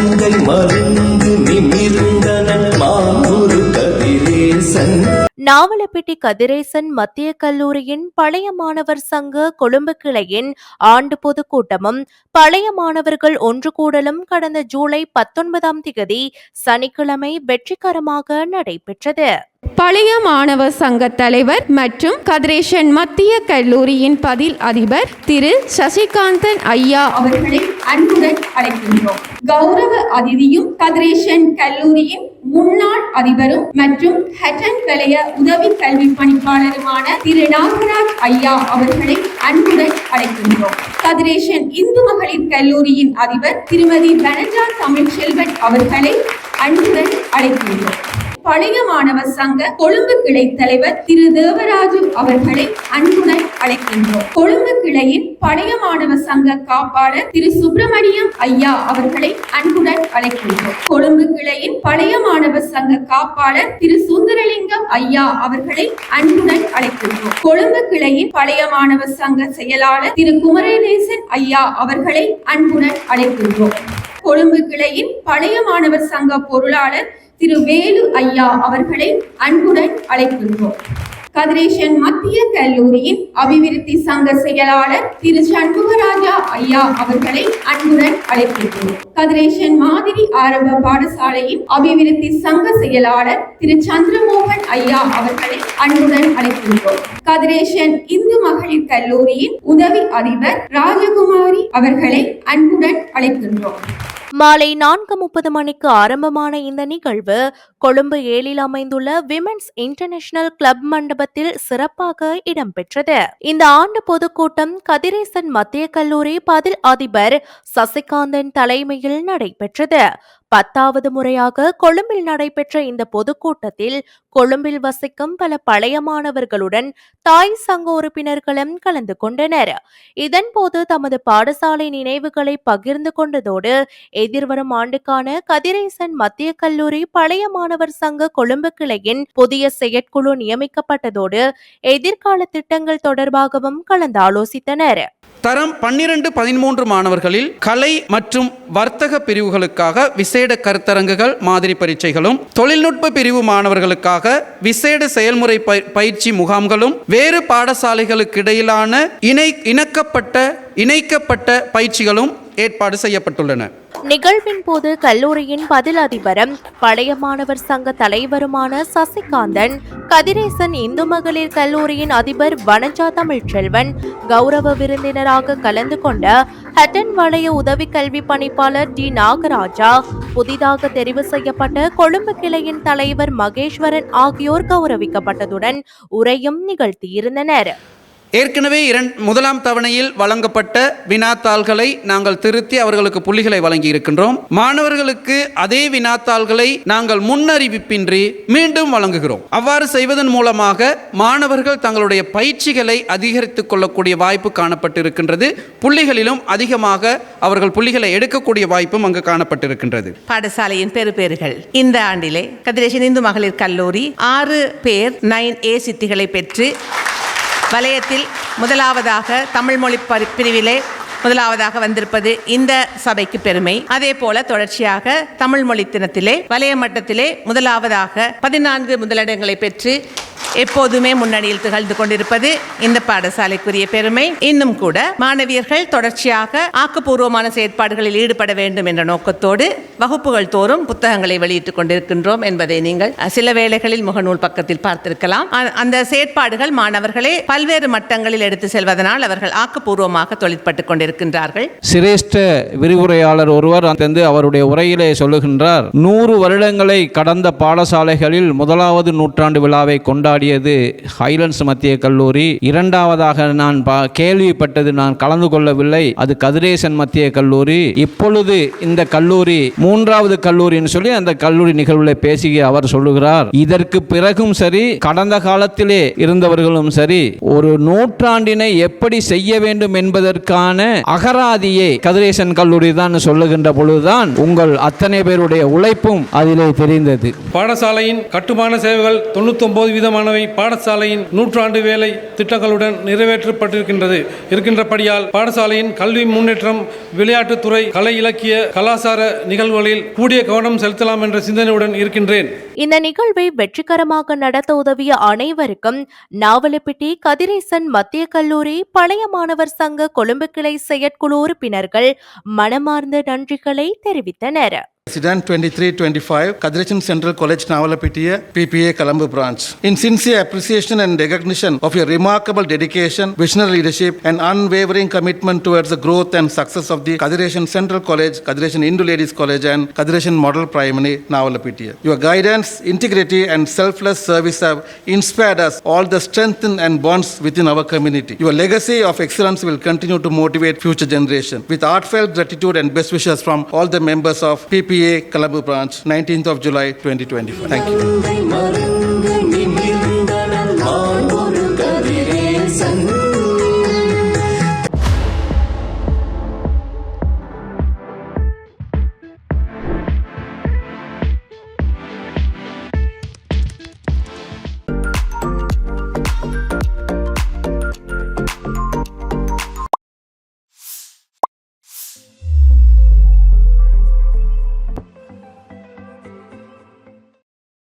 மங்கை மருந்து நிமிர்ந்தனன் மாங்குரு கதிரேசன். நாவலப்பிட்டி கதிரேசன் மத்திய கல்லூரியின் பழைய மாணவர் சங்க கொழும்பு கிளையின் ஆண்டு பொதுக்கூட்டமும் பழைய மாணவர்கள் ஒன்று கூடலும் கடந்த ஜூலை பத்தொன்பதாம் திகதி சனிக்கிழமை வெற்றிகரமாக நடைபெற்றது. பழைய மாணவர் சங்க தலைவர் மற்றும் கதிரேசன் மத்திய கல்லூரியின் பதில் அதிபர் திரு சசிகாந்தன் ஐயா அவர்களை அன்புடன் அழைக்கின்றோம். கௌரவ அதிதியும் கதிரேஷன் கல்லூரியின் முன்னாள் அதிபரும் மற்றும் ஹெட்டன் வலய உதவி கல்வி பணிப்பாளருமான திரு நாகராஜ் ஐயா அவர்களை அன்புடன் அழைக்கின்றோம். கதிரேஷன் இந்து மகளிர் கல்லூரியின் அதிபர் திருமதி வனஜா தமிழ்செல்வன் அவர்களை அன்புடன் அழைக்கின்றோம். பழைய மாணவர் சங்க கொழும்பு கிளை தலைவர் திரு தேவராஜு அவர்களை அன்புடன் அழைக்கின்றோம். கொழும்பு கிளையின் பழைய மாணவர் சங்க காப்பாளர் திரு சுப்பிரமணியம் ஐயா அவர்களை அன்புடன் அழைக்கின்றோம். கொழும்பு கிளையின் பழைய மாணவர் சங்க காப்பாளர் திரு சுந்தரலிங்கம் ஐயா அவர்களை அன்புடன் அழைக்கின்றோம். கொழும்பு கிளையின் பழைய மாணவர் சங்க செயலாளர் திரு குமரநேசன் ஐயா அவர்களை அன்புடன் அழைக்கின்றோம். கொழும்பு கிளையின் பழைய மாணவர் சங்க பொருளாளர் திரு வேலு ஐயா அவர்களை அன்புடன் அழைக்கின்றோம். கதிரேசன் மத்திய கல்லூரியின் அபிவிருத்தி சங்க செயலாளர் திரு சண்முகராஜா ஐயா அவர்களை அன்புடன் அழைக்கின்றோம். கதிரேசன் மாதிரி ஆரம்ப பாடசாலையின் அபிவிருத்தி சங்க செயலாளர் திரு சந்திரமோகன் ஐயா அவர்களை அன்புடன் அழைக்கின்றோம். கதிரேசன் இந்து மகளிர் கல்லூரியின் உதவி அதிபர் ராஜகுமாரி அவர்களை அன்புடன் அழைக்கின்றோம். மாலை நான்கு முப்பது மணிக்கு ஆரம்பமான இந்த நிகழ்வு கொழும்பு ஏழில் அமைந்துள்ள விமென்ஸ் இன்டர்நேஷனல் கிளப் மண்டபத்தில் சிறப்பாக இடம்பெற்றது. இந்த ஆண்டு பொதுக்கூட்டம் கதிரேசன் மத்திய கல்லூரி பதில் அதிபர் சசிகாந்தன் தலைமையில் நடைபெற்றது. பத்தாவது முறையாக கொழும்பில் நடைபெற்ற இந்த பொதுக்கூட்டத்தில் கொழும்பில் வசிக்கும் பல பழைய மாணவர்களுடன் தாய் சங்க உறுப்பினர்களும் கலந்து கொண்டனர். இதன்போது தமது பாடசாலை நினைவுகளை பகிர்ந்து கொண்டதோடு எதிர்வரும் ஆண்டுக்கான கதிரேசன் மத்திய கல்லூரி பழைய மாணவர் சங்க கொழும்பு கிளையின் புதிய செயற்குழு நியமிக்கப்பட்டதோடு எதிர்கால திட்டங்கள் தொடர்பாகவும் கலந்து ஆலோசித்தனர். தரம் பன்னிரண்டு பதிமூன்று மாணவர்களில் கலை மற்றும் வர்த்தக பிரிவுகளுக்காக விசேட கருத்தரங்குகள் மாதிரி பரீட்சைகளும் தொழில்நுட்ப பிரிவு மாணவர்களுக்காக விசேட செயல்முறை பயிற்சி முகாம்களும் வேறு பாடசாலைகளுக்கு இடையிலான இணை இணக்கப்பட்ட இணைக்கப்பட்ட பயிற்சிகளும் ஏற்பாடு செய்யப்பட்டுள்ளன. நிகழ்வின் போது கல்லூரியின் பதில் அதிபரும் பழைய மாணவர் சங்க தலைவருமான சசிகாந்தன் கதிரேசன் இந்து மகளிர் கல்லூரியின் அதிபர் வனஜா தமிழ்ச்செல்வன் கௌரவ விருந்தினராக கலந்து கொண்ட ஹட்டன் வளைய உதவி கல்வி பணிப்பாளர் டி. நாகராஜா புதிதாக தெரிவு செய்யப்பட்ட கொழும்பு கிளையின் தலைவர் மகேஸ்வரன் ஆகியோர் கௌரவிக்கப்பட்டதுடன் உரையும் நிகழ்த்தியிருந்தனர். ஏற்கனவே இரண்டு முதலாம் தவணையில் வழங்கப்பட்ட வினாத்தாள்களை நாங்கள் திருத்தி அவர்களுக்கு புள்ளிகளை வழங்கி இருக்கின்றோம் மாணவர்களுக்கு அதே வினாத்தாள்களை நாங்கள் முன்னறிவிப்பின்றி மீண்டும் வழங்குகிறோம். அவ்வாறு செய்வதன் மூலமாக மாணவர்கள் தங்களுடைய பயிற்சிகளை அதிகரித்துக் கொள்ளக்கூடிய வாய்ப்பு காணப்பட்டிருக்கின்றது. புள்ளிகளிலும் அதிகமாக அவர்கள் புள்ளிகளை எடுக்கக்கூடிய வாய்ப்பும் அங்கு காணப்பட்டிருக்கின்றது. பாடசாலையின் பெறுபேறுகள் இந்த ஆண்டிலே கதிரேசன் இந்து மகளிர் கல்லூரி ஆறு பேர் நைன் ஏ சித்திகளை பெற்று வலயத்தில் முதலாவதாக தமிழ் மொழி பரி- பிரிவிலே முதலாவதாக வந்திருப்பது இந்த சபைக்கு பெருமை. அதே போல தொடர்ச்சியாக தமிழ் மொழி தினத்திலே வலய மட்டத்திலே முதலாவதாக பதினான்கு முதலிடங்களை பெற்று எப்போதுமே முன்னணியில் திகழ்ந்து கொண்டிருப்பது இந்த பாடசாலைக்குரிய பெருமை. இன்னும் கூட மாணவியர்கள் தொடர்ச்சியாக ஆக்கப்பூர்வமான செயற்பாடுகளில் ஈடுபட வேண்டும் என்ற நோக்கத்தோடு வகுப்புகள் தோறும் புத்தகங்களை வெளியிட்டுக் கொண்டிருக்கின்றோம் என்பதை நீங்கள் சில வேளைகளில் முகநூல் பக்கத்தில் பார்த்திருக்கலாம். அ- அந்த செயற்பாடுகள் மாணவர்களை பல்வேறு மட்டங்களில் எடுத்து செல்வதனால் அவர்கள் ஆக்கப்பூர்வமாக தொழிற்பட்டுக் கொண்டிருக்கின்றார்கள். சிரேஷ்ட விரிவுரையாளர் ஒருவர் வந்து அவருடைய உரையிலே சொல்லுகின்றார் நூறு வருடங்களை கடந்த பாடசாலைகளில் முதலாவது நூற்றாண்டு விழாவை பாடியது ஹைலண்ட்ஸ் மத்திய கல்லூரி. இரண்டாவதாக நான் கேள்விப்பட்டது நான் கலந்து கொள்ளவில்லை. அது கதிரேசன் மத்திய கல்லூரி. இப்பொழுது இந்த கல்லூரி மூன்றாவது கல்லூரின்னு சொல்லி அந்த கல்லூரி நிகழ்வில் பேசிய அவர் சொல்லுகிறார். இதற்கு பிறகும் சரி கடந்த காலத்திலே இருந்தவர்களும் சரி ஒரு நூற்றாண்டினை எப்படி செய்ய வேண்டும் என்பதற்கான அகராதியை கதிரேசன் கல்லூரி தான் சொல்லுகின்ற பொழுதுதான் உங்கள் அத்தனை பேருடைய உழைப்பும் அதிலே தெரிந்தது. பாடசாலையின் கட்டுமான சேவைகள் தொண்ணூத்தி ஒன்பது விதமான மாணவி பாடசாலையின் நூற்றாண்டு வேலை திட்டங்களுடன் நிறைவேற்றப்பட்டிருக்கின்றது. இருக்கின்றபடியால் பாடசாலையின் கல்வி முன்னேற்றம் விளையாட்டுத்துறை கலை இலக்கிய கலாசார நிகழ்வுகளில் கூடிய கவனம் செலுத்தலாம் என்ற சிந்தனையுடன் இருக்கின்றேன். இந்த நிகழ்வை வெற்றிகரமாக நடத்த உதவிய அனைவருக்கும் நாவலப்பிட்டி கதிரேசன் மத்திய கல்லூரி பழைய மாணவர் சங்க கொழும்பு கிளை செயற்குழு உறுப்பினர்கள் மனமார்ந்த நன்றிகளை தெரிவித்தனர். President 2325, Kadirachan Central College, Navalapitiya, PPA, Colombo branch. In sincere appreciation and recognition of your remarkable dedication, visionary leadership, and unwavering commitment towards the growth and success of the Kadirachan Central College, Kadirachan Hindu Ladies College, and Kadirachan Model Primary, Navalapitiya. Your guidance, integrity, and selfless service have inspired us all the strengthen and bonds within our community. Your legacy of excellence will continue to motivate future generation. With heartfelt gratitude and best wishes from all the members of PPA PTA Branch, 19th of July 2024. Thank you.